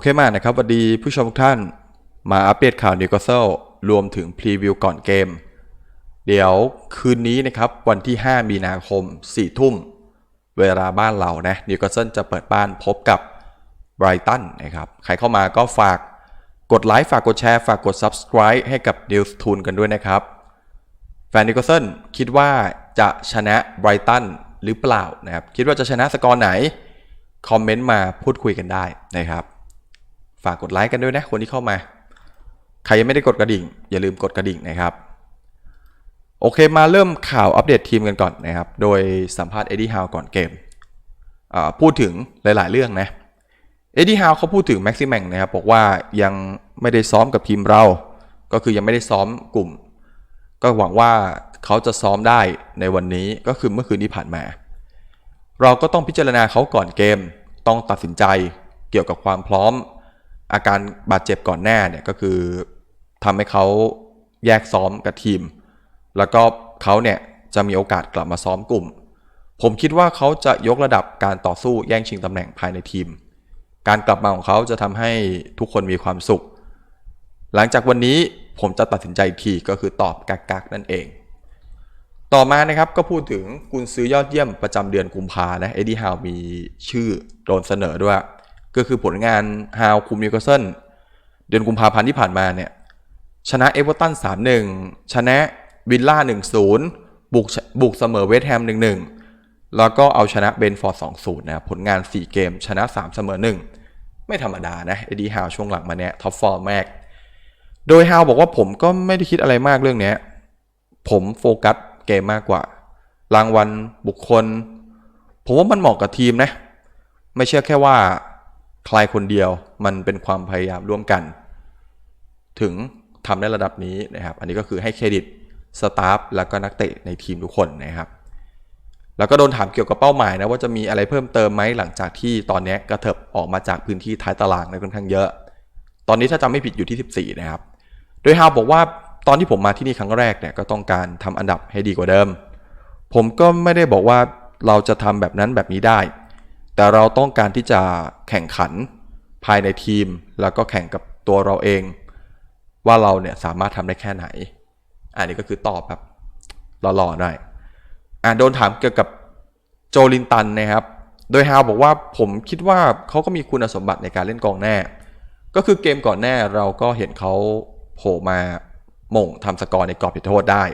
เคมากนะครับสวัสดีผู้ชมทุกท่านมาอัปเดตข่าวนิวคาสเซิลรวมถึงพรีวิวก่อนเกม เดี๋ยวคืนนี้นะครับวันที่ 5 มีนาคม 4 ทุ่ม เวลาบ้านเรานะนิวคาสเซิลจะเปิดบ้านพบกับไบรตันนะครับใครเข้ามาก็ฝากกดไลค์ฝากกดแชร์ฝากกด Subscribe ให้กับ News t o o n กันด้วยนะครับ แฟนนิวคาสเซิลคิดว่าจะชนะไบรตันหรือเปล่านะครับคิดว่าจะชนะสกอร์ไหน คอมเมนต์มาพูดคุยกันได้นะครับากกดไลค์กันด้วยนะคนที่เข้ามา ใครยังไม่ได้กดกระดิ่ง อย่าลืมกดกระดิ่งนะครับ โอเคมาเริ่มข่าวอัปเดตทีมกันก่อนนะครับ โดยสัมภาษณ์เอ็ดดี้ฮาวก่อนเกม พูดถึงหลาย ๆ เรื่องนะเอ็ดดี้ฮาวเขาพูดถึงแม็กซิแมงนะครับบอกว่ายังไม่ได้ซ้อมกับทีมเรา ก็คือยังไม่ได้ซ้อมกลุ่ม ก็หวังว่าเขาจะซ้อมได้ในวันนี้ก็คือเมื่อคืนที่ผ่านมา เราก็ต้องพิจารณาเขาก่อนเกม ต้องตัดสินใจเกี่ยวกับความพร้อม อาการบาดเจ็บก่อนหน้าเนี่ยก็คือทำให้เขาแยกซ้อมกับทีม แล้วก็เขาเนี่ยจะมีโอกาสกลับมาซ้อมกลุ่ม ผมคิดว่าเขาจะยกระดับการต่อสู้แย่งชิงตำแหน่งภายในทีม การกลับมาของเขาจะทำให้ทุกคนมีความสุข หลังจากวันนี้ผมจะตัดสินใจอีกทีก็คือตอบกักนั่นเอง ต่อมานะครับก็พูดถึงกุนซื้อยอดเยี่ยมประจำเดือนกุมภานะเอ็ดดี้ฮาวมีชื่อโดนเสนอด้วย ก็คือผลงานฮาวคุมนิวคาสเซิลเดือนกุมภาพันธ์ที่ผ่านมาเนี่ยชนะเอเวอร์ตัน3-1ชนะวิลล่า1-0บุกบุกเสมอเวสต์แฮม1-1แล้วก็เอาชนะเบนฟอร์ด2-0นะครับผลงาน 4 เกม ชนะ 3 เสมอ 1 ไม่ธรรมดานะเอ็ดดี้ฮาวช่วงหลังมาเนี่ยท็อปฟอร์มมากโดยฮาวบอกว่าผมก็ไม่ได้คิดอะไรมากเรื่องเนี้ยผมโฟกัสเกมมากกว่า รางวัลบุคคล ผมว่ามันเหมาะกับทีมนะ ไม่เชื่อแค่ว่า ใครคนเดียวมันเป็นความพยายามร่วมกัน ถึงทำได้ระดับนี้นะครับ อันนี้ก็คือให้เครดิตสตาฟแล้วก็นักเตะในทีมทุกคนนะครับ แล้วก็โดนถามเกี่ยวกับเป้าหมายนะว่าจะมีอะไรเพิ่มเติมไหมหลังจากที่ตอนนี้กระเถิบออกมาจากพื้นที่ท้ายตารางในค่อนข้างเยอะ ตอนนี้ถ้าจำไม่ผิดอยู่ที่ 14 นะครับ โดยฮาวบอกว่าตอนที่ผมมาที่นี่ครั้งแรกเนี่ยก็ต้องการทำอันดับให้ดีกว่าเดิม ผมก็ไม่ได้บอกว่าเราจะทำแบบนั้นแบบนี้ได้ แต่เราต้องการที่จะแข่งขันภายในทีม แล้วก็แข่งกับตัวเราเอง ว่าเราเนี่ยสามารถทำได้แค่ไหน อันนี้ก็คือตอบแบบหล่อๆหน่อยอะโดนถามเกี่ยวกับโจลินตันนะครับ โดยฮาวบอกว่าผมคิดว่าเขาก็มีคุณสมบัติในการเล่นกองหน้าก็คือเกมก่อนหน้าเราก็เห็นเขาโผล่มาหม่งทำสกอร์ในกรอบผิดโทษได้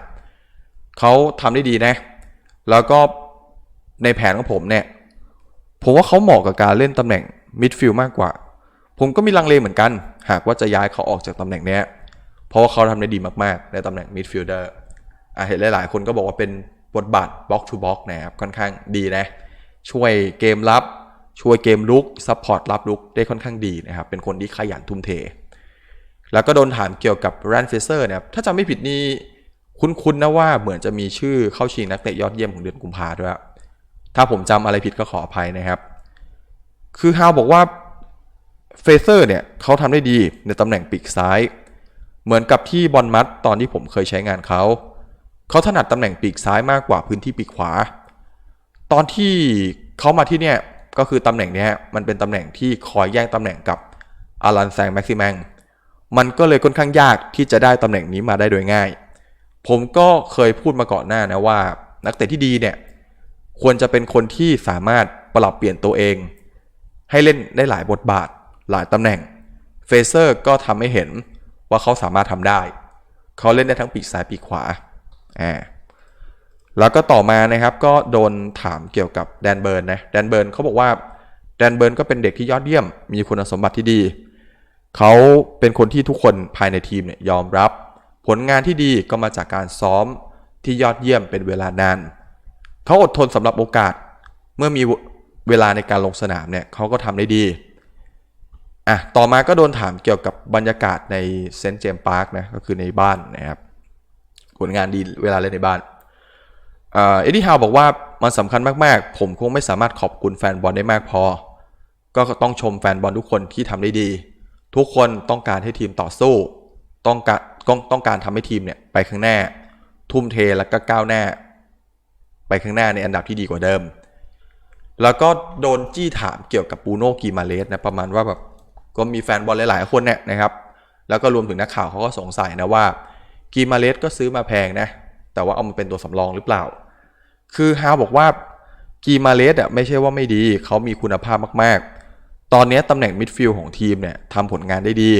เขาทำได้ดีนะ แล้วก็ในแผนของผมเนี่ย ผมว่าเขาเหมาะกับการเล่นตำแหน่งมิดฟิลด์มากกว่า ผมก็มีลังเลเหมือนกัน หากว่าจะย้ายเขาออกจากตำแหน่งนี้เพราะว่าเขาทำได้ดีมากๆ ในตำแหน่งมิดฟิลเดอร์เห็นหลายๆ คนก็บอกว่าเป็นบทบาทบล็อกทูบล็อกนะครับค่อนข้างดีนะ ช่วยเกมรับช่วยเกมลุกซัพพอร์ตรับลุกได้ค่อนข้างดีนะครับ เป็นคนที่ขยันทุ่มเท แล้วก็โดนถามเกี่ยวกับแรนเฟเซอร์นะครับถ้าจำไม่ผิดนี่คุ้นๆนะว่าเหมือนจะมีชื่อเข้าชิงนักเตะยอดเยี่ยมของเดือนกุมภาด้วย ถ้าผมจำอะไรผิดก็ขออภัยนะครับ คือฮาวบอกว่าเฟเซอร์เนี่ยเขาทำได้ดีในตำแหน่งปีกซ้าย เหมือนกับที่บอลมัดตอนที่ผมเคยใช้งานเขาเขาถนัดตำแหน่งปีกซ้ายมากกว่าพื้นที่ปีกขวา ตอนที่เขามาที่เนี่ยก็คือตำแหน่งเนี้ยมันเป็นตำแหน่งที่คอยแย่งตำแหน่งกับอารันแซงแม็กซิแมงมันก็เลยค่อนข้างยากที่จะได้ตำแหน่งนี้มาได้โดยง่าย ผมก็เคยพูดมาก่อนหน้านะว่า นักเตะที่ดีเนี่ย ควรจะเป็นคนที่สามารถปรับเปลี่ยนตัวเอง ให้เล่นได้หลายบทบาท หลายตำแหน่ง เฟเซอร์ก็ทำให้เห็นว่าเขาสามารถทำได้ เขาเล่นได้ทั้งปีกซ้ายปีกขวาอ่าแล้วก็ต่อมานะครับก็โดนถามเกี่ยวกับแดนเบิร์นนะแดนเบิร์นเขาบอกว่าแดนเบิร์นก็เป็นเด็กที่ยอดเยี่ยม มีคุณสมบัติที่ดี เขาเป็นคนที่ทุกคนภายในทีมเนี่ยยอมรับ ผลงานที่ดีก็มาจากการซ้อมที่ยอดเยี่ยมเป็นเวลานาน เขาอดทนสำหรับโอกาส เมื่อมีเวลาในการลงสนามเนี่ยเขาก็ทำได้ดีอะต่อมาก็โดนถามเกี่ยวกับบรรยากาศในเซนต์เจมส์พาร์คนะก็คือในบ้านนะครับผลงานดีเวลาเล่นในบ้านเอ็ดดี้ฮาวบอกว่ามันสำคัญมากๆ ผมคงไม่สามารถขอบคุณแฟนบอลได้มากพอ ก็ต้องชมแฟนบอลทุกคนที่ทำได้ดี ทุกคนต้องการให้ทีมต่อสู้ ต้องการต้องต้องการทำให้ทีมเนี่ยไปข้างหน้า ทุ่มเทแล้วก็ก้าวหน้า ไปข้างหน้าในอันดับที่ดีกว่าเดิม แล้วก็โดนจี้ถามเกี่ยวกับปูโน่กีมาเลสนะประมาณว่าแบบก็มีแฟนบอลหลาย ๆ คนเนี่ยนะครับ แล้วก็รวมถึงนักข่าวเขาก็สงสัยนะว่ากีมาเลสก็ซื้อมาแพงนะแต่ว่าเอามาเป็นตัวสำรองหรือเปล่า คือฮาวบอกว่ากีมาเลสอะไม่ใช่ว่าไม่ดีเขามีคุณภาพมาก ๆ ตอนนี้ตำแหน่งมิดฟิลด์ของทีมเนี่ยทำผลงานได้ดี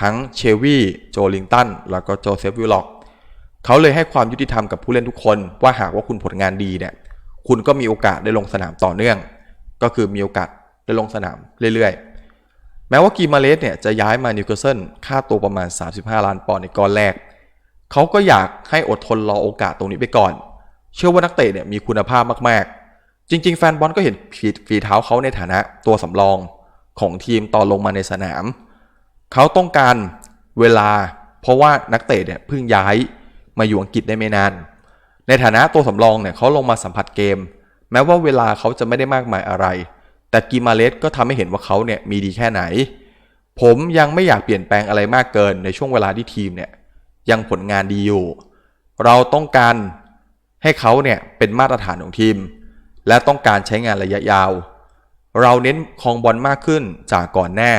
ทั้งเชวี่โจลิงตันแล้วก็โจเซฟวิลล็อก เขาเลยให้ความยุติธรรมกับผู้เล่นทุกคนว่าหากว่าคุณผลงานดีเนี่ยคุณก็มีโอกาสได้ลงสนามต่อเนื่อง ก็คือมีโอกาสได้ลงสนามเรื่อยๆ แม้ว่ากีมาเลสเนี่ยจะย้ายมานิวคาสเซิลค่าตัวประมาณ 35 ล้านปอนด์ในก้อนแรก เขาก็อยากให้อดทนรอโอกาสตรงนี้ไปก่อน เชื่อว่านักเตะเนี่ยมีคุณภาพมากๆ จริง ๆ แฟนบอลก็เห็นฝีฝีเท้าเขาในฐานะตัวสำรองของทีมตอนลงมาในสนาม เขาต้องการเวลาเพราะว่านักเตะเนี่ยเพิ่งย้าย มาอยู่อังกฤษได้ไม่นาน ในฐานะตัวสำรองเนี่ยเขาลงมาสัมผัสเกม แม้ว่าเวลาเขาจะไม่ได้มากมายอะไร แต่กิมาเลสก็ทำให้เห็นว่าเขาเนี่ยมีดีแค่ไหน ผมยังไม่อยากเปลี่ยนแปลงอะไรมากเกินในช่วงเวลาที่ทีมเนี่ยยังผลงานดีอยู่ เราต้องการให้เขาเนี่ยเป็นมาตรฐานของทีม และต้องการใช้งานระยะยาว เราเน้นคองบอลมากขึ้นจากก่อนหน้า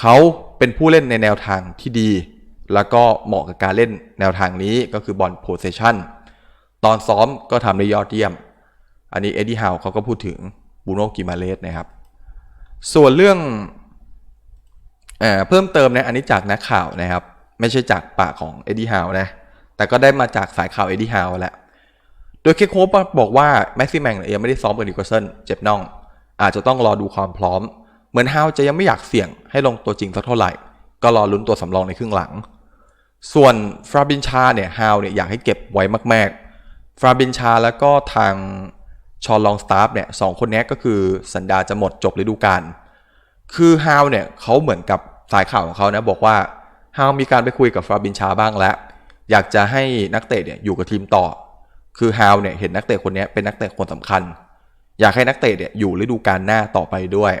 เขาเป็นผู้เล่นในแนวทางที่ดี แล้วก็เหมาะกับการเล่นแนวทางนี้ก็คือบอลโพเซชันตอนซ้อมก็ทำได้ยอดเยี่ยม อันนี้เอ็ดดี้ฮาวเขาก็พูดถึงบูโนกิมาเลสนะครับ ส่วนเรื่องเอเพิ่มเติมนะอันนี้จากนักข่าวนะครับ ไม่ใช่จากปากของเอ็ดดี้ฮาวนะ แต่ก็ได้มาจากสายข่าวเอ็ดดี้ฮาวแหละ โดยเคคโคปบอกว่าแม็กซิแมงเนี่ยยังไม่ได้ซ้อมกับนิโคลสันเจ็บน่อง อาจจะต้องรอดูความพร้อม เหมือนฮาวจะยังไม่อยากเสี่ยงให้ลงตัวจริงสักเท่าไหร่ ก็รอลุ้นตัวสำรองในครึ่งหลัง ส่วนฟราบินชาเนี่ยฮาวเนี่ยอยากให้เก็บไว้มาก ๆ ฟราบินชาแล้วก็ทางชอลลองสตาฟเนี่ยสองคนนี้ก็คือสัญญาจะหมดจบฤดูกาล คือฮาวเนี่ยเขาเหมือนกับสายข่าวของเขานะบอกว่าฮาวมีการไปคุยกับฟราบินชาบ้างแล้ว อยากจะให้นักเตะเนี่ยอยู่กับทีมต่อ คือฮาวเนี่ยเห็นนักเตะคนนี้เป็นนักเตะคนสำคัญ อยากให้นักเตะเนี่ยอยู่ฤดูกาลหน้าต่อไปด้วย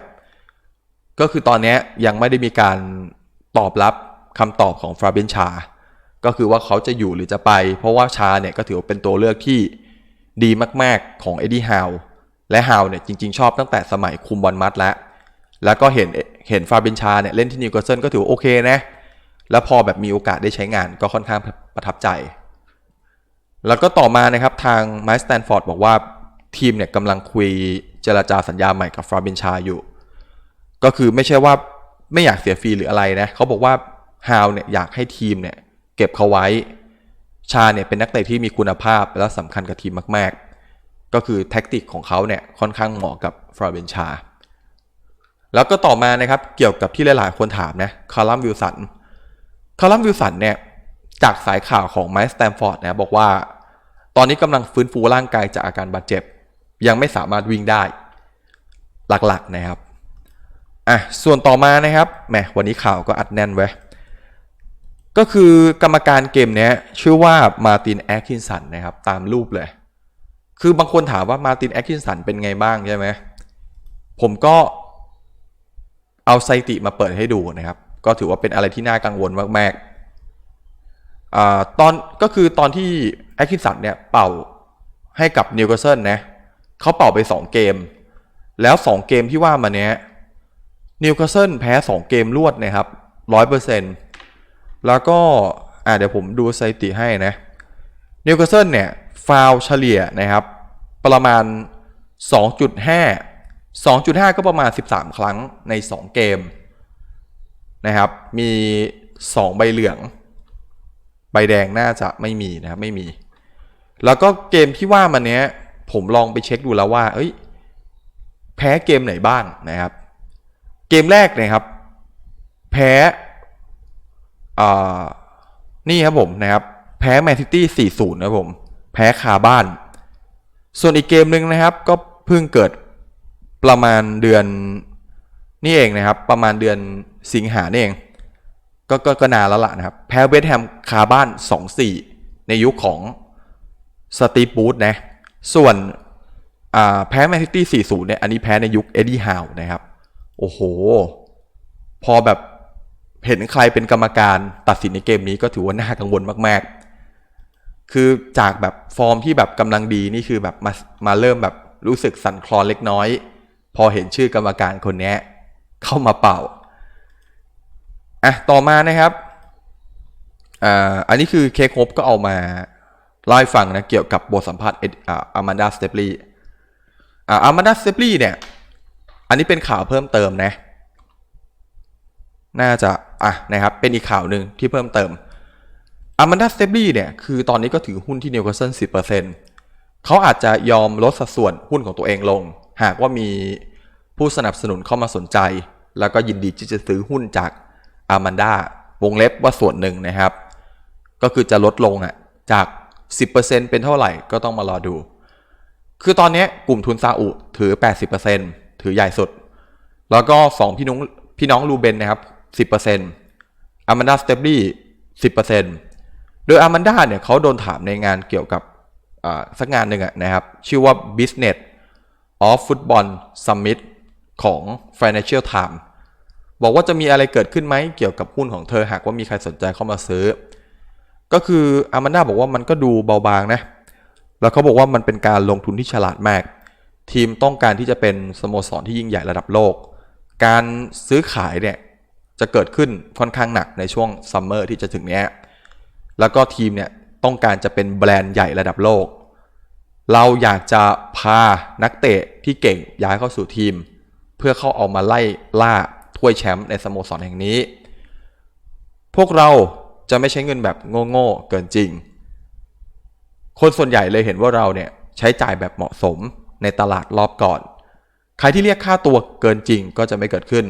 ก็คือตอนนี้ยังไม่ได้มีการตอบรับ คำตอบของฟราเบนชา ก็คือว่าเขาจะอยู่หรือจะไป เพราะว่าชาเนี่ยก็ถือว่าเป็นตัวเลือกที่ดีมากๆของเอ็ดดี้ฮาวและฮาวเนี่ยจริง ๆ ชอบตั้งแต่สมัยคุมบอลมัดแล้ว แล้วก็เห็นเห็นฟาเบนชาเนี่ยเล่นที่นิวคาสเซิลก็ถือว่าโอเคนะ แล้วพอแบบมีโอกาสได้ใช้งานก็ค่อนข้างประทับใจ แล้วก็ต่อมานะครับทางไมค์สแตนฟอร์ดบอกว่าทีมเนี่ยกำลังคุยเจรจาสัญญาใหม่กับฟราเบนชาอยู่ ก็คือไม่ใช่ว่าไม่อยากเสียฟรีหรืออะไรนะเขาบอกว่า ฮาวเนี่ยอยากให้ทีมเนี่ยเก็บเขาไว้ ชาเนี่ยเป็นนักเตะที่มีคุณภาพและสำคัญกับทีมมากๆ ก็คือแท็กติกของเขาเนี่ยค่อนข้างเหมาะกับฟราเบนชา แล้วก็ต่อมานะครับเกี่ยวกับที่หลายๆคนถามนะคาร์ลัมวิลสันคาร์ลัมวิลสันเนี่ยจากสายข่าวของไมค์สแตมฟอร์ดนะบอกว่า ตอนนี้กำลังฟื้นฟูร่างกายจากอาการบาดเจ็บ ยังไม่สามารถวิ่งได้หลักๆนะครับอะส่วนต่อมานะครับแหมวันนี้ข่าวก็อัดแน่นไว้ ก็คือกรรมการเกมนี้ชื่อว่ามาตินแอคคินสันนะครับ ตามรูปเลย คือบางคนถามว่ามาตินแอคคินสันเป็นไงบ้างใช่ไหมผมก็เอาสถิติมาเปิดให้ดูนะครับ ก็ถือว่าเป็นอะไรที่น่ากังวลมากๆอตอนก็คือตอนที่แอคคินสันเนี่ยเป่าให้กับนิวคาสเซิลนะเขาเป่าไป 2 เกม แล้ว 2 เกมที่ว่ามาเนี้ยนิวคาสเซิลแพ้ 2 เกมรวดนะครับร้อยเปอร์เซ็นต์ แล้วก็อ่าเดี๋ยวผมดูสถิติให้นะนิวคาสเซิลเนี่ยฟาวเฉลี่ยนะครับ ประมาณ 2.5 2.5 ก็ประมาณ 13 ครั้งใน 2 เกมนะครับ มี 2 ใบเหลือง ใบแดงน่าจะไม่มีนะครับไม่มี แล้วก็เกมที่ว่ามันเนี้ยผมลองไปเช็คดูแล้วว่า เอ้ย แพ้เกมไหนบ้างนะครับ เกมแรกนะครับ แพ้ นี่ครับผมนะครับ แพ้แมนซิตี้ 4-0 นะครับผม แพ้คาบ้าน ส่วนอีกเกมหนึ่งนะครับ ก็เพิ่งเกิดประมาณเดือนนี่เองนะครับ ประมาณเดือนสิงหาเนี่เองก็ก็ก็นานแล้วล่ะนะครับ แพ้เวสต์แฮมคาบ้าน 2-4 ในยุคของสตีฟบูธนะ ส่วนแพ้แมนซิตี้ 4-0 เนี่ย อันนี้แพ้ในยุคเอ็ดดี้ฮาวนะครับ โอ้โห พอแบบ เห็นใครเป็นกรรมการตัดสินในเกมนี้ก็ถือว่าน่ากังวลมากๆ คือจากแบบฟอร์มที่แบบกำลังดีนี่คือแบบมามาเริ่มแบบรู้สึกสั่นคลอนเล็กน้อย พอเห็นชื่อกรรมการคนนี้เข้ามาเป่าอะต่อมานะครับอ่าอันนี้คือเคคโฮปก็เอามาเล่าให้ฟังนะเกี่ยวกับบทสัมภาษณ์เอ็ดอ่าอามันดาสเตปลีอ่าอามันดาสเตปลีเนี่ยอันนี้เป็นข่าวเพิ่มเติมนะ น่าจะอะนะครับเป็นอีกข่าวหนึ่งที่เพิ่มเติมอามันดาสเตปลี่เนี่ยคือตอนนี้ก็ถือหุ้นที่นิวคาสเซิลสิบเปอร์เซ็นต์เขาอาจจะยอมลดสัดส่วนหุ้นของตัวเองลง หากว่ามีผู้สนับสนุนเข้ามาสนใจ แล้วก็ยินดีที่จะซื้อหุ้นจากอามันดาวงเล็บว่าส่วนหนึ่งนะครับ ก็คือจะลดลงอะจาก 10%เป็นเท่าไหร่ก็ต้องมารอดู คือตอนนี้กลุ่มทุนซาอุถือ 80%ถือใหญ่สุด แล้วก็ 2 พี่น้องพี่น้องรูเบนนะครับ 10%อามันดาสเตปลี่10%โดยอามันดาเนี่ยเขาโดนถามในงานเกี่ยวกับสักงานหนึ่งะนะครับ ชื่อว่า Business of Football Summit ของ Financial Times บอกว่าจะมีอะไรเกิดขึ้นไหมเกี่ยวกับหุ้นของเธอหากว่ามีใครสนใจเข้ามาซื้อ ก็คืออามันดาบอกว่ามันก็ดูเบาบางนะ แล้วเขาบอกว่ามันเป็นการลงทุนที่ฉลาดมาก ทีมต้องการที่จะเป็นสโมสรที่ยิ่งใหญ่ระดับโลก การซื้อขายเนี่ย จะเกิดขึ้นค่อนข้างหนักในช่วงซัมเมอร์ที่จะถึงนี้ แล้วก็ทีมเนี่ยต้องการจะเป็นแบรนด์ใหญ่ระดับโลก เราอยากจะพานักเตะที่เก่งย้ายเข้าสู่ทีม เพื่อเข้าเอามาไล่ล่าถ้วยแชมป์ในสโมสรแห่งนี้ พวกเราจะไม่ใช้เงินแบบโง่ๆเกินจริง คนส่วนใหญ่เลยเห็นว่าเราเนี่ยใช้จ่ายแบบเหมาะสมในตลาดรอบก่อน ใครที่เรียกค่าตัวเกินจริงก็จะไม่เกิดขึ้น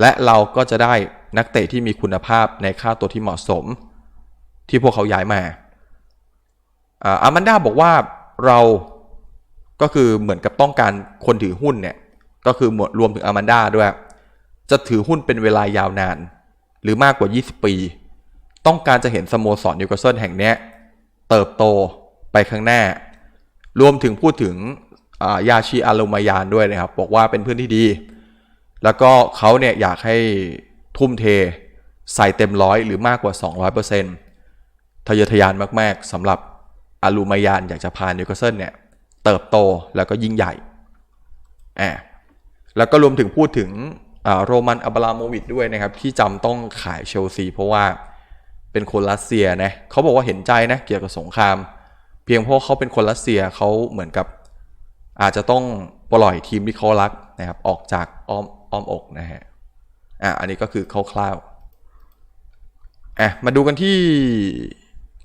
และเราก็จะได้นักเตะที่มีคุณภาพในค่าตัวที่เหมาะสม ที่พวกเขาย้ายมาอามันดาบอกว่าเราก็คือเหมือนกับต้องการคนถือหุ้นเนี่ย ก็คือหมดรวมถึงอามันดาด้วย จะถือหุ้นเป็นเวลายาวนาน หรือมากกว่า 20 ปี ต้องการจะเห็นสโมสรนิวคาสเซิลแห่งนี้เติบโตไปข้างหน้า รวมถึงพูดถึงยาชิอารุมายานด้วยนะครับ บอกว่าเป็นเพื่อนที่ดี แล้วก็เขาเนี่ยอยากให้ทุ่มเทใส่เต็มร้อยหรือมากกว่า 200%ทะเยอทะยานมากๆสำหรับอารุมายานอยากจะพานิวคาสเซิลเนี่ยเติบโตแล้วก็ยิ่งใหญ่อ่าแล้วก็รวมถึงพูดถึงโรมันอับราโมวิชด้วยนะครับ ที่จำต้องขายเชลซีเพราะว่าเป็นคนรัสเซียนะเขาบอกว่าเห็นใจนะเกี่ยวกับสงคราม เพียงเพราะเขาเป็นคนรัสเซียเขาเหมือนกับอาจจะต้องปล่อยทีมที่เขารักนะครับออกจากอ้อม อ้อมอกนะฮะอะอันนี้ก็คือคร่าวๆอะมาดูกันที่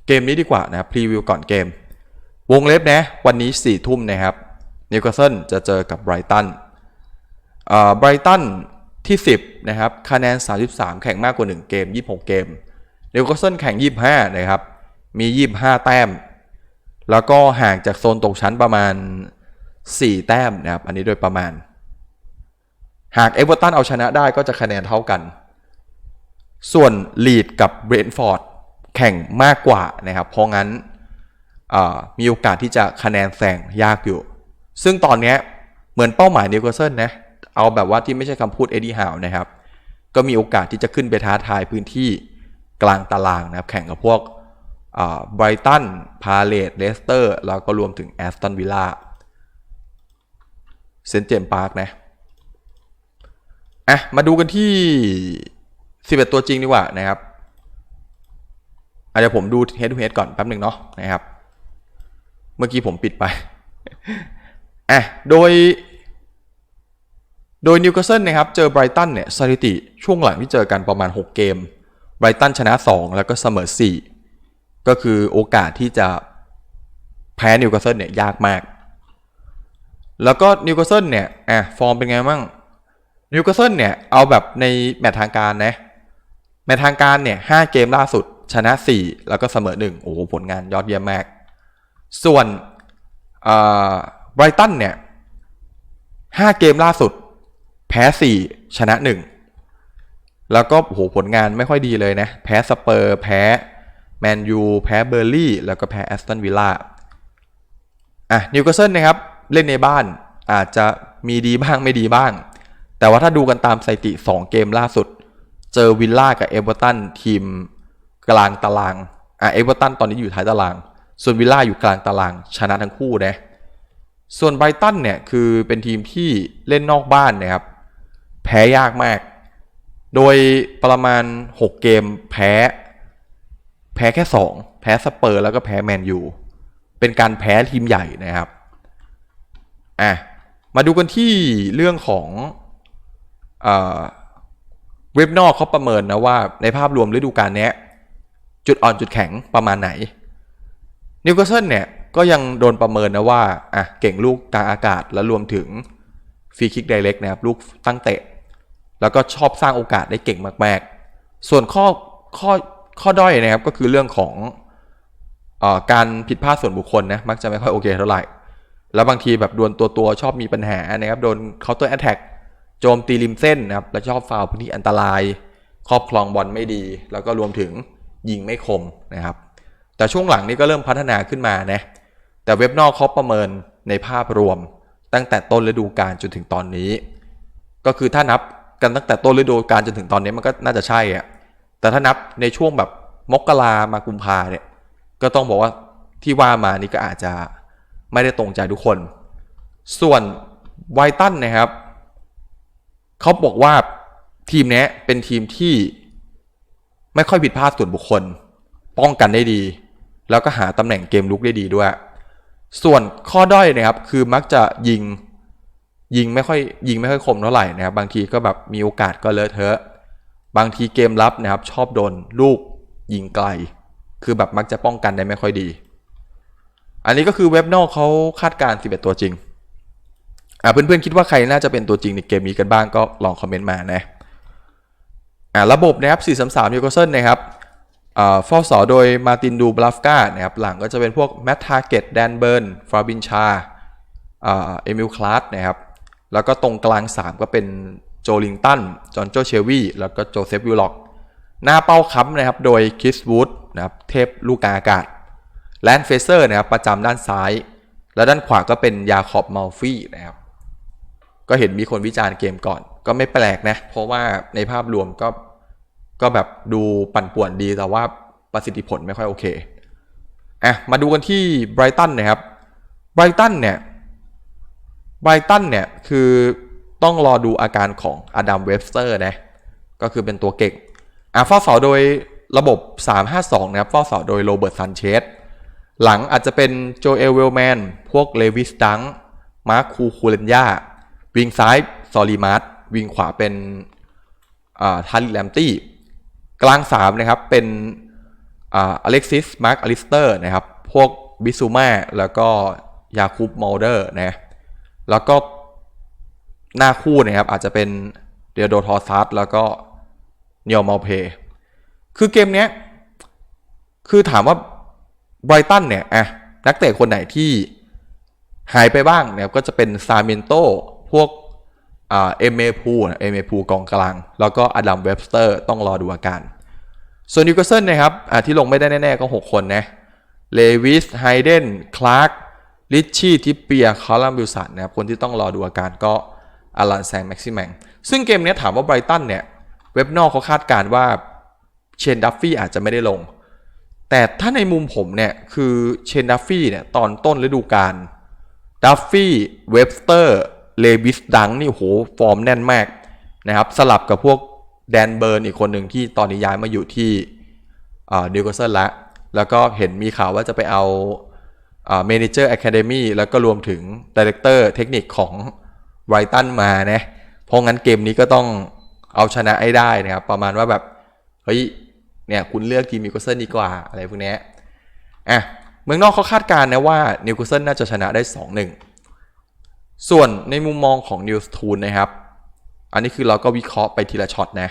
เกมนี้ดีกว่านะครับพรีวิวก่อนเกม วงเล็บนะ วันนี้4ี่ทุ่มนะครับนิวคาสเซิลจะเจอกับไบรตันอ่าไบรตันที่ 10 นะครับ คะแนน 33 แข่งมากกว่า 1 เกม 26 เกมนิวคาสเซิลแข่ง 25 นะครับ มี 25 แต้ม แล้วก็ห่างจากโซนตกชั้นประมาณ 4 แต้มนะครับ อันนี้โดยประมาณ หากเอเวอร์ตันเอาชนะได้ก็จะคะแนนเท่ากัน ส่วนลีดกับเบรนท์ฟอร์ดแข่งมากกว่านะครับ เพราะงั้นมีโอกาสที่จะคะแนนแซงยากอยู่ ซึ่งตอนนี้เหมือนเป้าหมายนิวคาสเซิลนะ เอาแบบว่าที่ไม่ใช่คำพูดเอ็ดดี้ฮาวนะครับ ก็มีโอกาสที่จะขึ้นไปท้าทายพื้นที่กลางตารางนะครับ แข่งกับพวกไบรตัน พาเลตเลสเตอร์ แล้วก็รวมถึงแอสตันวิลล่า เซนต์เจมส์พาร์คนะ อะมาดูกันที่ 11 ตัวจริงดีกว่านะครับอะเดี๋ยวผมดู head to head ก่อนแป๊บหนึ่งเนาะนะครับ เมื่อกี้ผมปิดไปอะโดย โดยนิวคาสเซิลนะครับ เจอไบรตันเนี่ยสถิติช่วงหลังที่เจอกันประมาณ 6 เกมไบรตันชนะ 2 แล้วก็เสมอ 4 ก็คือโอกาสที่จะแพ้นิวคาสเซิลเนี่ยยากมาก แล้วก็นิวคาสเซิลเนี่ยอะฟอร์มเป็นไงบ้าง นิวคาสเซิลเนี่ย เอาแบบในแมตช์ทางการนะ แมตช์ทางการเนี่ยห้าเกมล่าสุด ชนะ 4 แล้วก็เสมอ 1 โอ้โห ผลงานยอดเยี่ยมมาก ส่วนไบรตันเนี่ยห้าเกมล่าสุด แพ้ 4 ชนะ 1 แล้วก็โอ้โหผลงานไม่ค่อยดีเลยนะ แพ้สเปอร์ แพ้แมนยู แพ้เบอร์ลี่ แล้วก็แพ้แอสตันวิลล่าอะนิวคาสเซิลนะครับ เล่นในบ้านอาจจะมีดีบ้างไม่ดีบ้าง แต่ว่าถ้าดูกันตามสถิติ 2 เกมล่าสุด เจอวิลล่ากับเอเวอร์ตันทีมกลางตาราง อะเอเวอร์ตันตอนนี้อยู่ท้ายตาราง ส่วนวิลล่าอยู่กลางตาราง ชนะทั้งคู่นะ ส่วนไบรตันเนี่ยคือเป็นทีมที่เล่นนอกบ้านนะครับ แพ้ยากมาก โดยประมาณ 6 เกมแพ้ แพ้แค่ 2 แพ้สเปอร์แล้วก็แพ้แมนยู เป็นการแพ้ทีมใหญ่นะครับ อะ มาดูกันที่เรื่องของ เว็บนอกเขาประเมินนะว่าในภาพรวมฤดูกาลนี้จุดอ่อนจุดแข็งประมาณไหนนิวคาสเซิลเนี่ยก็ยังโดนประเมินนะว่าอะเก่งลูกกลางอากาศและรวมถึงฟรีคิกไดเรกนะครับลูกตั้งเตะ แล้วก็ชอบสร้างโอกาสได้เก่งมากๆ ส่วนข้อข้อข้อด้อยนะครับก็คือเรื่องของอการผิดพลาดส่วนบุคคลนะมักจะไม่ค่อยโอเคเท่าไหร่ แล้วบางทีแบบดวลตัวตัวๆชอบมีปัญหานะครับโดนเคาน์เตอร์แอตแทก โจมตีริมเส้นนะครับแล้วชอบฟาวพื้นที่อันตราย ครอบครองบอลไม่ดี แล้วก็รวมถึงยิงไม่คมนะครับ แต่ช่วงหลังนี้ก็เริ่มพัฒนาขึ้นมานะแต่เว็บนอกเขาประเมินในภาพรวม ตั้งแต่ต้นฤดูกาลจนถึงตอนนี้ ก็คือถ้านับกันตั้งแต่ต้นฤดูกาลจนถึงตอนนี้มันก็น่าจะใช่อะแต่ถ้านับในช่วงแบบมกรามากุมภาเนี่ยก็ต้องบอกว่าที่ว่ามานี่ก็อาจจะไม่ได้ตรงใจทุกคน ส่วนไวตันนะครับ เขาบอกว่าทีมเนี้ยเป็นทีมที่ไม่ค่อยผิดพลาดส่วนบุคคล ป้องกันได้ดี แล้วก็หาตำแหน่งเกมลุกได้ดีด้วย ส่วนข้อด้อยนะครับ คือมักจะยิงยิงไม่ค่อยยิงไม่ค่อยคมเท่าไหร่นะครับ บางทีก็แบบมีโอกาสก็เลอะเทอะบางทีเกมรับนะครับ ชอบโดนลูกยิงไกล คือแบบมักจะป้องกันได้ไม่ค่อยดี อันนี้ก็คือเว็บนอกเขาคาดการณ์11 ตัวจริง อ่าเพื่อนๆคิดว่าใครน่าจะเป็นตัวจริงในเกมนี้กันบ้างก็ลองคอมเมนต์มานะอ่าระบบนะครับ433นิวคาสเซิลนะครับอ่าฟอสอโดยมาตินดูบลัฟกานะครับหลังก็จะเป็นพวกแมตทาเกตแดนเบิร์นฟาบินชาอ่าเอมิลคลาสนะครับแล้วก็ตรงกลาง 3 ก็เป็นโจลิงตันจอห์นโจเชวีแล้วก็โจเซฟวิลล็อก หน้าเป้าค้ำนะครับโดยคิสวูดนะครับเทพลูกาอากาศแลนเฟเซอร์นะครับประจำด้านซ้าย และด้านขวาก็เป็นยาคอบมัลฟี่นะครับ ก็เห็นมีคนวิจารณ์เกมก่อน ก็ไม่แปลกนะ เพราะว่าในภาพรวมก็ก็แบบดูปั่นป่วนดีแต่ว่าประสิทธิผลไม่ค่อยโอเคอะมาดูกันที่ไบรตันนะครับไบรตันเนี่ยไบรตันเนี่ยคือต้องรอดูอาการของอดัมเวบสเตอร์นะก็คือเป็นตัวเก่งอะเฝ้าเสาโดยระบบ 352 นะครับเฝ้าเสาโดยโรเบิร์ตซันเชสหลังอาจจะเป็นโจเอลเวลแมนพวกเลวิสดังมาร์คคูคูเลนยา วิงซ้ายซอลีมาร์ตวิงขวาเป็นทาริแลมตี้ กลาง 3 นะครับ เป็นอเล็กซิสมาร์คอลิสเตอร์นะครับ พวกบิซูมาแล้วก็ยาคูบมอลเดอร์นะแล้วก็หน้าคู่นะครับ อาจจะเป็นเดียโดทอซัสแล้วก็เนียลมาเพคือเกมเนี้ย คือถามว่าไบรตันเนี่ยอะนักเตะคนไหนที่หายไปบ้างเนี่ยก็จะเป็นซาเมนโต วกอ่าเอเมพูเอเมพูกองกลาง แล้วก็อดัมเว็บสเตอร์ต้องรอดูอาการ ส่วนนิวคาสเซิลนะครับที่ลงไม่ได้แน่ ๆ ก็ 6 คนนะเลวิสไฮเดนคลาร์กลิชชี่ทิปเปียคารัมบิลสันนะครับคนที่ต้องรอดูอาการก็อลันแซงแม็กซิแมงซึ่งเกมนี้ถามว่าไบรตันเนี่ย เว็บนอกเขาคาดการณ์ว่าเชนดัฟฟี่อาจจะไม่ได้ลง แต่ถ้าในมุมผมเนี่ย คือเชนดัฟฟี่เนี่ย ตอนต้นฤดูกาลดัฟฟี่เว็บสเตอร์ เลวิสดังนี่โหฟอร์มแน่นมากนะครับ สลับกับพวกแดนเบิร์นอีกคนหนึ่งที่ตอนนี้ย้ายมาอยู่ที่ดิวกาเซนละแล้วก็เห็นมีข่าวว่าจะไปเอาเมนเจอร์แอคาเดมี่แล้วก็รวมถึงดีเรคเตอร์เทคนิคของไบรตันมานะเพราะงั้นเกมนี้ก็ต้องเอาชนะให้ได้นะครับ ประมาณว่าแบบ เฮ้ยเนี่ยคุณเลือกทีมนิวคาสเซิลดีกว่าอะไรพวกนี้อะเมืองนอกเขาคาดการณ์นะว่านิวคาสเซิลน่าจะชนะได้ 2-1 ส่วนในมุมมองของนิวส์ทูนนะครับ อันนี้คือเราก็วิเคราะห์ไปทีละช็อตนะ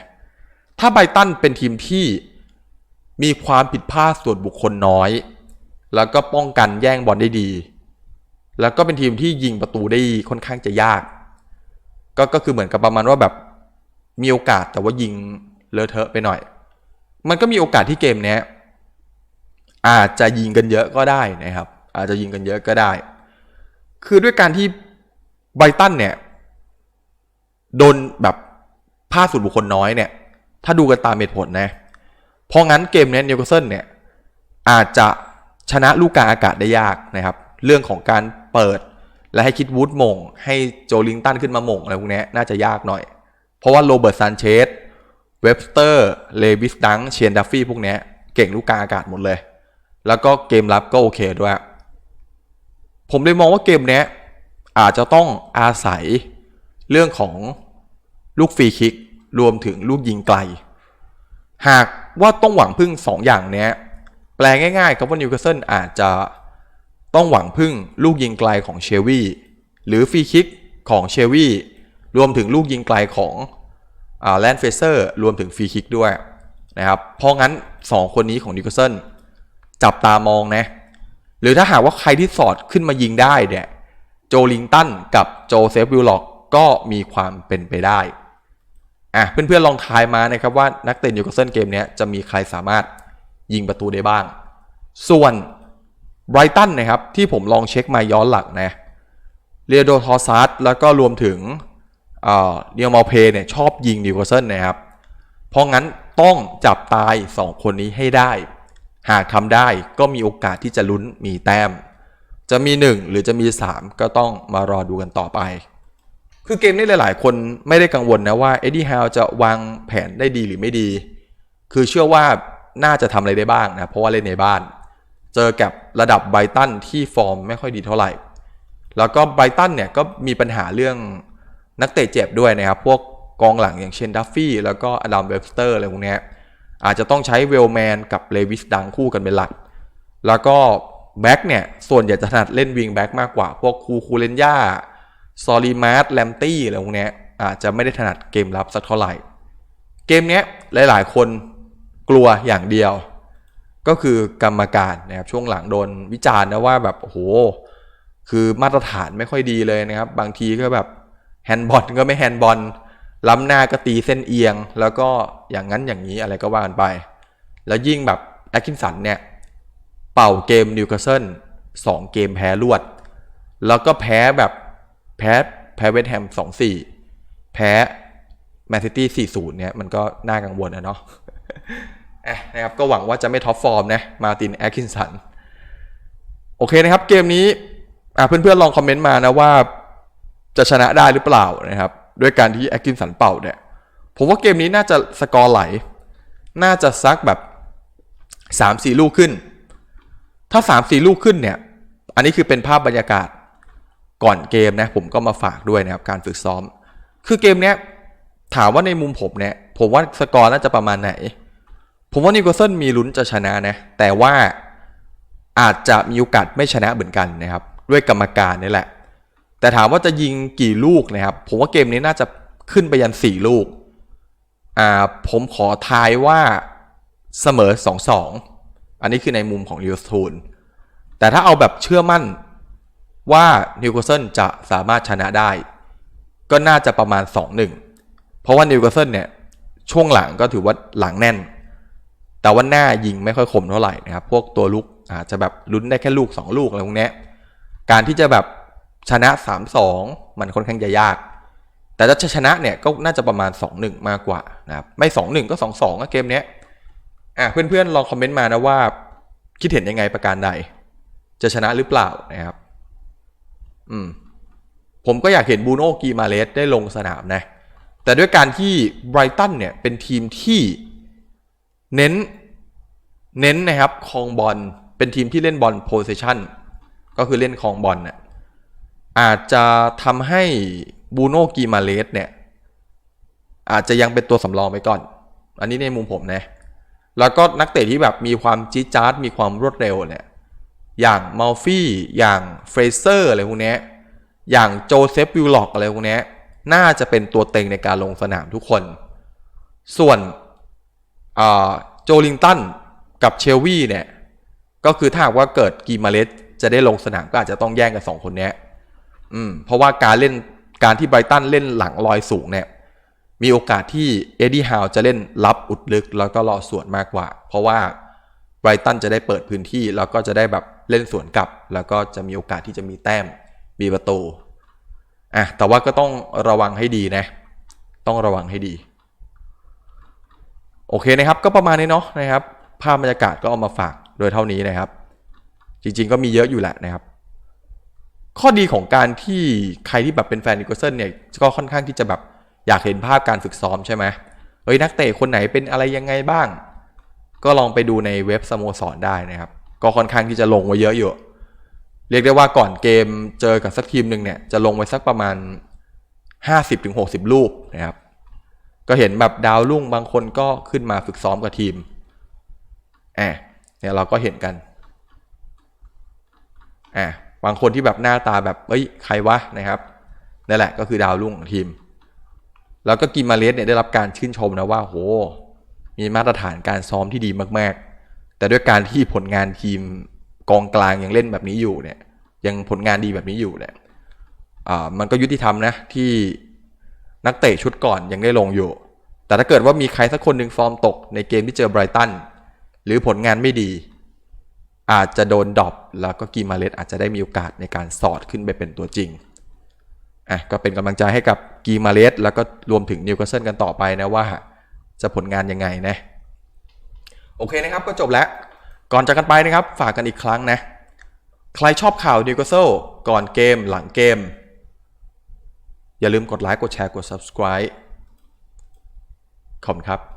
ถ้าไบตันเป็นทีมที่มีความผิดพลาดส่วนบุคคลน้อย แล้วก็ป้องกันแย่งบอลได้ดี แล้วก็เป็นทีมที่ยิงประตูได้ค่อนข้างจะยาก ก็ก็คือเหมือนกับประมาณว่าแบบมีโอกาสแต่ว่ายิงเลอะเทอะไปหน่อย มันก็มีโอกาสที่เกมเนี้ยอาจจะยิงกันเยอะก็ได้นะครับ อาจจะยิงกันเยอะก็ได้ คือด้วยการที่ ไบตันเนี่ย โดนแบบพลาดสุดบุคคลน้อยเนี่ย ถ้าดูกันตามเหตุผลนะ เพราะงั้นเกมเนี้ยนิวคาสเซิลเนี่ย อาจจะชนะลูกกาอากาศได้ยากนะครับ เรื่องของการเปิดและให้คิดวูดมง ให้โจลิงตันขึ้นมามงอะไรพวกเนี้ยน่าจะยากหน่อย เพราะว่าโรเบิร์ตซานเชสเว็บสเตอร์ เลวิสดังเชียนดัฟฟี่พวกเนี้ยเก่งลูกกาอากาศหมดเลย แล้วก็เกมรับก็โอเคด้วย ผมเลยมองว่าเกมเนี้ย อาจจะต้องอาศัยเรื่องของลูกฟรีคิก รวมถึงลูกยิงไกล หากว่าต้องหวังพึ่ง 2 อย่างนี้แปลง่ายๆครับว่านิวคาสเซิลอาจจะต้องหวังพึ่งลูกยิงไกลของเชวี่หรือฟรีคิกของเชวี่รวมถึงลูกยิงไกลของแลนเฟเซอร์รวมถึงฟรีคิกด้วยนะครับเพราะงั้น 2 คนนี้ของนิวคาสเซิลจับตามองนะหรือถ้าหากว่าใครที่สอดขึ้นมายิงได้เนี่ย จลิงตันกับโจเซฟวิลล็อกก็มีความเป็นไปได้อะเพื่อนๆลองทายมานะครับว่านักเตะนิวคาสเซิลเกมนี้จะมีใครสามารถยิงประตูได้บ้าง ส่วนไบรตันนะครับที่ผมลองเช็คมาย้อนหลังนะเรียโดทอซัสแล้วก็รวมถึงเอ่อเนียมอลเพเนี่ยชอบยิงนิวคาสเซิลนะครับ เพราะงั้นต้องจับตาย 2 คนนี้ให้ได้ หากทำได้ก็มีโอกาสที่จะลุ้นมีแต้ม จะมี 1 หรือจะมี 3 ก็ต้องมารอดูกันต่อไป คือเกมนี้หลาย ๆ คนไม่ได้กังวลนะว่าเอ็ดดี้ฮาวจะวางแผนได้ดีหรือไม่ดี คือเชื่อว่าน่าจะทำอะไรได้บ้างนะ เพราะว่าเล่นในบ้าน เจอกับระดับไบรตันที่ฟอร์มไม่ค่อยดีเท่าไหร่ แล้วก็ไบรตันเนี่ยก็มีปัญหาเรื่องนักเตะเจ็บด้วยนะครับ พวกกองหลังอย่างเชนดัฟฟี่แล้วก็อดัมเวบสเตอร์อะไรพวกนี้อาจจะต้องใช้เวลแมนกับเลวิสดังคู่กันเป็นหลัก แล้วก็ แบ็กเนี่ย ส่วนใหญ่จะถนัดเล่นวิงแบ็กมากกว่า พวกคูคูเลนยาซอลีมาร์แลมตี้อะไรพวกเนี้ยอาจจะไม่ได้ถนัดเกมรับสักเท่าไหร่ เกมเนี้ยหลาย ๆ คนกลัวอย่างเดียว ก็คือกรรมการนะครับช่วงหลังโดนวิจารณ์นะว่าแบบโอ้โหคือมาตรฐานไม่ค่อยดีเลยนะครับ บางทีก็แบบแฮนด์บอลก็ไม่แฮนด์บอลล้ำหน้าก็ตีเส้นเอียง แล้วก็อย่างนั้นอย่างนี้อะไรก็ว่ากันไป แล้วยิ่งแบบแอคคินสันเนี่ย เป่าเกมนิวคาสเซิลสองเกมแพ้รวด แล้วก็แพ้แบบแพ้แพ้เวสต์แฮมสองสี่แพ้แมนซิตี้สี่ศูนย์เนี่ยมันก็น่ากังวลนะเนาะอะนะครับก็หวังว่าจะไม่ท็อปฟอร์มนะมาตินแอคคินสัน โอเคนะครับเกมนี้เพื่อนๆลองคอมเมนต์มานะว่าจะชนะได้หรือเปล่านะครับ ด้วยการที่แอคคินสันเป่าเนี่ยผมว่าเกมนี้น่าจะสกอร์ไหล น่าจะซักแบบสามสี่ลูกขึ้น ถ้าสามสี่ลูกขึ้นเนี่ย อันนี้คือเป็นภาพบรรยากาศก่อนเกมนะผมก็มาฝากด้วยนะครับการฝึกซ้อม คือเกมเนี้ยถามว่าในมุมผมเนี่ยผมว่าสกอร์น่าจะประมาณไหน ผมว่านิวคาสเซิลมีลุ้นจะชนะนะ แต่ว่าอาจจะมีโอกาสไม่ชนะเหมือนกันนะครับ ด้วยกรรมการนี่แหละ แต่ถามว่าจะยิงกี่ลูกนะครับ ผมว่าเกมนี้น่าจะขึ้นไปยันสี่ลูก อ่าผมขอทายว่าเสมอส อันนี้คือในมุมของลิเวอร์พูลแต่ถ้าเอาแบบเชื่อมั่นว่านิวคาสเซิลจะสามารถชนะได้ ก็น่าจะประมาณ 2-1 เพราะว่านิวคาสเซิลเนี่ยช่วงหลังก็ถือว่าหลังแน่น แต่ว่าหน้ายิงไม่ค่อยคมเท่าไหร่นะครับ พวกตัวลูกอาจจะแบบลุ้นได้แค่ลูก 2 ลูกอะไรพวกเนี้ยการที่จะแบบชนะ 3-2 มันค่อนข้างจะยาก แต่ถ้าจะชนะเนี่ยก็น่าจะประมาณ 2-1 มากกว่านะครับไม่ 2-1 ก็ 2-2ก็เกมเนี้ย อะเพื่อนๆลองคอมเมนต์มานะว่า คิดเห็นยังไงประการใด จะชนะหรือเปล่านะครับ อืม ผมก็อยากเห็นบูโน่กีมาเลสได้ลงสนามนะ แต่ด้วยการที่ไบรตันเนี่ยเป็นทีมที่เน้น เน้นนะครับคองบอล เป็นทีมที่เล่นบอลโพสชันก็คือเล่นคองบอลเนี่ยอาจจะทำให้บูโน่กีมาเลสเนี่ย อาจจะยังเป็นตัวสำรองไปก่อน อันนี้ในมุมผมนะ แล้วก็นักเตะที่แบบมีความจี๊ดจ๊าดมีความรวดเร็วเนี่ยอย่างมัลฟี่อย่างเฟรเซอร์อะไรพวกนี้อย่างโจเซฟวิลล็อกอะไรพวกนี้น่าจะเป็นตัวเต็งในการลงสนามทุกคน ส่วนโจลิงตันกับเชลวีเนี่ยก็คือถ้าว่าเกิดกีมาเลสจะได้ลงสนามก็อาจจะต้องแย่งกันสองคนนี้อืมเพราะว่าการเล่นการที่ไบรตันเล่นหลังลอยสูงเนี่ย มีโอกาสที่เอ็ดดี้ฮาวจะเล่นรับอุดลึกแล้วก็รอสวนมากกว่า เพราะว่าไบรตันจะได้เปิดพื้นที่ แล้วก็จะได้แบบเล่นสวนกลับ แล้วก็จะมีโอกาสที่จะมีแต้มมีประตูอะแต่ว่าก็ต้องระวังให้ดีนะ ต้องระวังให้ดี โอเคนะครับ ก็ประมาณนี้เนาะนะครับ ภาพบรรยากาศก็เอามาฝากโดยเท่านี้นะครับ จริงๆก็มีเยอะอยู่แหละนะครับ ข้อดีของการที่ใครที่แบบเป็นแฟนนิโคลเซนเนี่ยก็ค่อนข้างที่จะแบบ อยากเห็นภาพการฝึกซ้อมใช่ไหมเอ้ยนักเตะคนไหนเป็นอะไรยังไงบ้าง ก็ลองไปดูในเว็บสโมสรได้นะครับ ก็ค่อนข้างที่จะลงไว้เยอะอยู่ เรียกได้ว่าก่อนเกมเจอกับสักทีมหนึ่งเนี่ยจะลงไว้สักประมาณ 50-60 รูปนะครับ ก็เห็นแบบดาวรุ่งบางคนก็ขึ้นมาฝึกซ้อมกับทีมแอบเนี่ยเราก็เห็นกันอะบางคนที่แบบหน้าตาแบบเอ้ยใครวะนะครับนั่นแหละก็คือดาวรุ่งของทีม แล้วก็กิมมาเลสเนี่ยได้รับการชื่นชมนะว่าโห มีมาตรฐานการซ้อมที่ดีมากๆ แต่ด้วยการที่ผลงานทีมกองกลางยังเล่นแบบนี้อยู่เนี่ย ยังผลงานดีแบบนี้อยู่เนี่ยอ่ามันก็ยุติธรรมนะที่นักเตะชุดก่อนยังได้ลงอยู่ แต่ถ้าเกิดว่ามีใครสักคนหนึ่งฟอร์มตกในเกมที่เจอไบรตันหรือผลงานไม่ดี อาจจะโดนดรอปแล้วก็กีมาเลสอาจจะได้มีโอกาสในการสอดขึ้นไปเป็นตัวจริงอะก็เป็นกำลังใจให้กับ กีมาเลสแล้วก็รวมถึงนิวคาสเซิลกันต่อไปนะว่าจะผลงานยังไงนะโอเคนะครับก็จบแล้วก่อนจากกันไปนะครับฝากกันอีกครั้งนะใครชอบข่าวนิวคาสเซิลก่อนเกมหลังเกม อย่าลืมกดไลค์กดแชร์กด subscribe ขอบคุณครับ